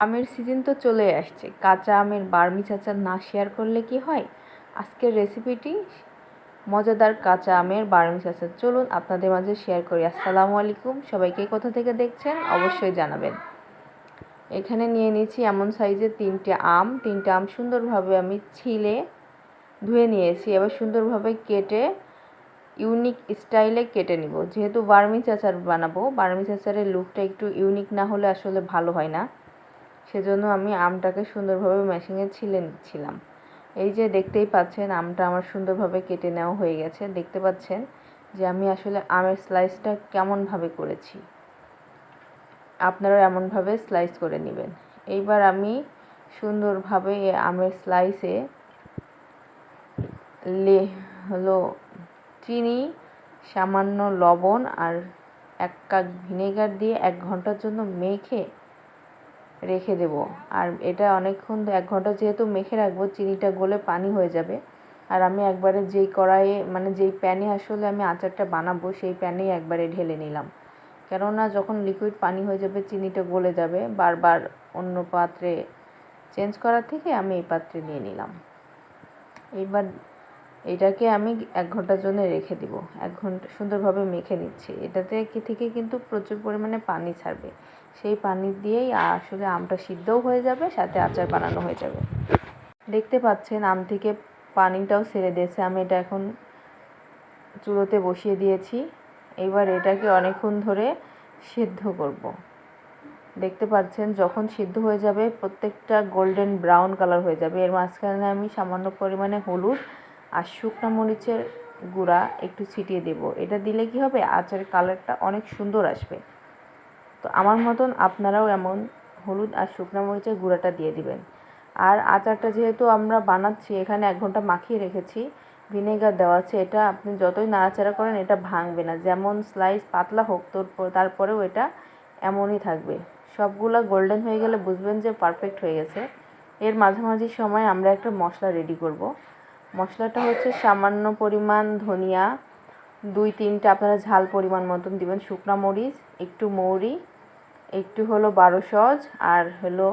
আমের সিজন তো চলে আসছে। কাঁচা আমের বার্মি আচার না শেয়ার করলে কি হয়? আজকের রেসিপিটি মজাদার কাঁচা আমের বার্মি আচার চলুন আপনাদের মাঝে শেয়ার করি। আসসালামু আলাইকুম। সবাইকে কোথা থেকে দেখছেন? অবশ্যই জানাবেন। এখানে নিয়ে নিয়েছি এমন সাইজের তিনটে আম। তিনটে আম সুন্দরভাবে আমি ছিলে ধুয়ে নিয়েছি। এবার সুন্দরভাবে কেটে ইউনিক স্টাইলে কেটে নিব। যেহেতু বার্মি চাচার বানাবো বার্মিজ আচারের লুকটা একটু ইউনিক না হলে আসলে ভালো হয় না। সেজন্য আমি আমটাকে সুন্দরভাবে মেশিনে ছিলে নিচ্ছিলাম। এই যে দেখতেই পাচ্ছেন, আমটা আমার সুন্দরভাবে কেটে নেওয়া হয়ে গেছে। দেখতে পাচ্ছেন যে আমি আসলে আমের স্লাইসটা কেমনভাবে করেছি। আপনারা এমনভাবে স্লাইস করে নেবেন। এইবার আমি সুন্দরভাবে আমের স্লাইসে লে হলো চিনি, সামান্য লবণ আর এক কাপ ভিনেগার দিয়ে এক ঘণ্টার জন্য মেখে রেখে দেব। আর এটা অনেকক্ষণ এক ঘণ্টা যেহেতু মেখে রাখব, চিনিটা গলে পানি হয়ে যাবে। আর আমি একবারে যেই কড়াইয়ে মানে যেই প্যানে আসলে আমি আচারটা বানাবো, সেই প্যানেই একবারে ঢেলে নিলাম। কেননা যখন লিকুইড পানি হয়ে যাবে, চিনিটা গলে যাবে। বারবার অন্য পাত্রে চেঞ্জ করার থেকে আমি এই পাত্রে নিয়ে নিলাম। এইবার এটাকে আমি এক ঘণ্টার জন্য রেখে দিব। এক ঘণ্টা, সুন্দরভাবে মেখে নিচ্ছি। এটাতে কি থেকে কিন্তু প্রচুর পরিমাণে পানি ছাড়বে। সেই পানি দিয়েই আসলে আমটা সিদ্ধও হয়ে যাবে, সাথে আচার বানানো হয়ে যাবে। দেখতে পাচ্ছেন, আম থেকে পানিটাও ছেড়ে দিয়েছে। আমি এটা এখন চুলোতে বসিয়ে দিয়েছি। এবার এটাকে অনেকক্ষণ ধরে সিদ্ধ করব। দেখতে পাচ্ছেন, যখন সিদ্ধ হয়ে যাবে, প্রত্যেকটা গোল্ডেন ব্রাউন কালার হয়ে যাবে। এর মাঝখানে আমি সামান্য পরিমাণে হলুদ আর শুকনো মরিচের গুঁড়া একটু ছিটিয়ে দেব। এটা দিলে কি হবে? আচারের কালারটা অনেক সুন্দর আসবে। তো আমার মতন আপনারাও এমন হলুদ আর শুকনো মরিচের গুঁড়াটা দিয়ে দিবেন। আর আচারটা যেহেতু আমরা বানাচ্ছি, এখানে এক ঘণ্টা মাখিয়ে রেখেছি, ভিনেগার দেওয়া আছে, এটা আপনি যতই নাড়াচাড়া করেন, এটা ভাঙবে না। যেমন স্লাইস পাতলা হোক, তোর তারপরেও এটা এমনই থাকবে। সবগুলো গোল্ডেন হয়ে গেলে বুঝবেন যে পারফেক্ট হয়ে গেছে। এর মাঝামাঝি সময় আমরা একটা মশলা রেডি করব। মশলাটা হচ্ছে সামান্য পরিমাণ ধনিয়া, দুই তিনটা আপনারা ঝাল পরিমাণ মতন দিবেন, শুকনা মরিচ, একটু মৌরি, একটু হলো বারো সজ আর হলো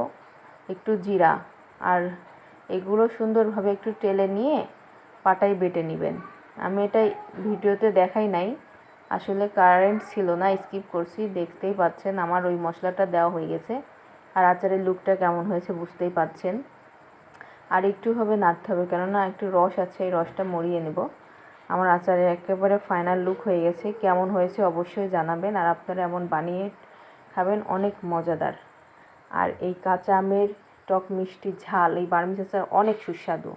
একটু জিরা। আর এগুলো সুন্দরভাবে একটু টেলে নিয়ে পাটায় বেটে নেবেন। আমি এটা ভিডিওতে দেখাই নাই, আসলে কারেন্ট ছিল না স্কিপ করছি, দেখতেই পাচ্ছেন আমার ওই মশলাটা দেওয়া হয়ে গেছে। আর আচারের লুকটা কেমন হয়েছে বুঝতেই পাচ্ছেন। আর একটু হবে নাড়তে হবে, কেননা একটু রস আছে, এই রসটা মরিয়ে নেব। আমার আচারের একেবারে ফাইনাল লুক হয়ে গেছে, কেমন হয়েছে অবশ্যই জানাবেন, আর আপনারা এমন বানিয়ে খাবেন, অনেক মজাদার। আর এই কাঁচা আমের টক মিষ্টি ঝাল, এই বার্মিজ আচার অনেক সুস্বাদু।